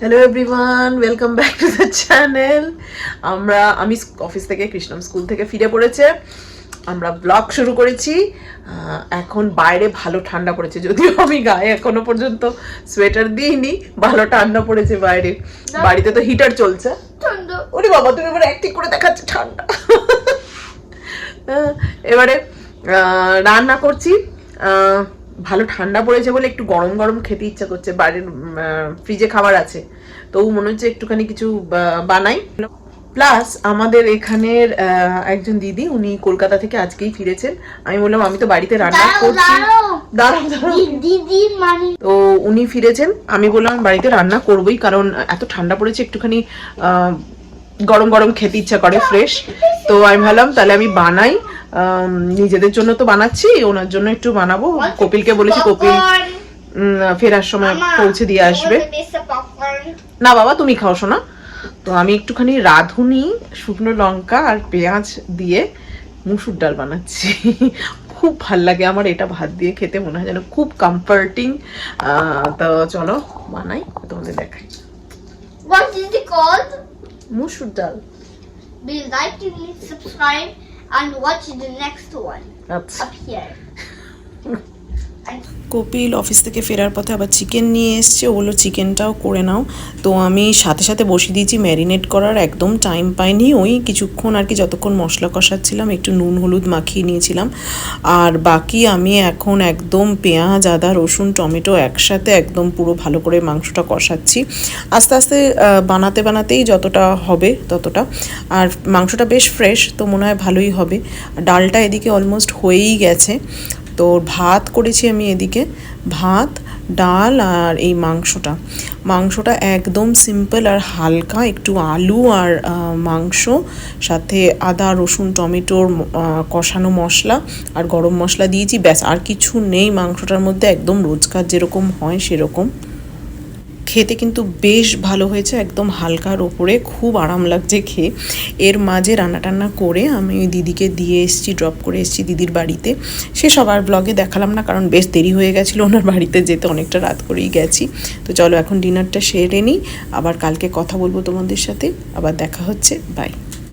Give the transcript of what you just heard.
Hello everyone welcome back to the channel আমরা আমি office থেকে কৃষ্ণম স্কুল থেকে ফিরে পড়েছে। আমরা ব্লগ শুরু করেছি। এখন বাইরে ভালো ঠান্ডা পড়েছে। যদিও আমি গায়ে এখনও পর্যন্ত সোয়েটার দিইনি ভালো ঠান্ডা পড়েছে বাইরে। বাড়িতে তো হিটার চলছে। ওরে বাবা তুমি এবার অ্যাক্টিং করে দেখাচ্ছ ঠান্ডা। এবারে রান্না করছি। ভালো ঠান্ডা পড়েছে বলে একটু গরম গরম খেতে ইচ্ছা করছে। বাড়ির ফ্রিজে খাবার আছে। তো মনে হচ্ছে একটুখানি কিছু বানাই। প্লাস আমাদের এখানের একজন দিদি উনি কলকাতা থেকে আজকেই ফিরেছেন। আমি বললাম আমি তো বাড়িতে রান্না করছি। দাঁড়াও। দাঁড়াও মানে তো উনি ফিরেছেন। আমি বললাম বাড়িতে রান্না করবই কারণ এত ঠান্ডা পড়েছে একটুখানি গরম গরম খেতে ইচ্ছা করে ফ্রেশ তো আমি ভাবলাম তাহলে আমি বানাই। নিজেদের জন্য তো বানাচ্ছি ওনার জন্য একটু বানাবো। কপিলকে বলেছি কপিল ফেরার সময় পৌঁছে দিয়ে আসবে। না বাবা তুমি খাও শোনা তো আমি একটুখানি রাঁধুনি শুকনো লঙ্কা আর পেঁয়াজ দিয়ে মুসুর ডাল বানাচ্ছি। খুব ভালো লাগে আমার এটা ভাত দিয়ে খেতে মনে হয় যেন খুব কমফর্টিং তো চলো বানাই তোমাদের দেখাই? মুসুর ডাল। Be like, subscribe, and watch the next one That's... up here. Kapil office থেকে ফেরার পথে আবার চিকেন নিয়ে এসছে। ওগুলো চিকেনটাও করে নাও। তো আমি সাথে সাথে বসিয়ে দিয়েছি ম্যারিনেট করার। একদম টাইম পাইনি। ওই কিছুক্ষণ আর কি যতক্ষণ মশলা কষাচ্ছিলাম, একটু নুন, হলুদ মাখিয়ে নিয়েছিলাম। আর বাকি আমি এখন একদম পেঁয়াজ, আদা, রসুন, টমেটো একসাথে একদম পুরো ভালো করে মাংসটা কষাচ্ছি। আস্তে আস্তে বানাতে বানাতেই যতটা হবে ততটা। আর মাংসটা বেশ ফ্রেশ তো মনে হয় ভালোই হবে। ডালটা এদিকে অলমোস্ট হয়েই গেছে। তো ভাত করেছি আমি এদিকে। ভাত, ডাল আর এই মাংসটা। মাংসটা একদম সিম্পল আর হালকা, একটু আলু আর মাংস, সাথে আদা, রসুন টমেটোর কষানো মশলা আর গরম মশলা দিয়েছি, ব্যাস। আর কিছু নেই মাংসটার মধ্যে, একদম রোজকার যেরকম হয় সেরকম। খেতে কিন্তু বেশ ভালো হয়েছে, একদম হালকার ওপরে, খুব আরাম লাগছে খেয়ে। এর মাঝে রান্না টান্না করে আমি ওই দিদিকে দিয়ে এসছি ড্রপ করে এসেছি দিদির বাড়িতে। সে সবার ব্লগে দেখালাম না, কারণ বেশ দেরি হয়ে গেছিল, ওনার বাড়িতে যেতে অনেকটা রাত করেই গেছি। তো চলো এখন ডিনারটা সেরে নিই, আবার কালকে কথা বলব তোমাদের সাথে, আবার দেখা হচ্ছে বাই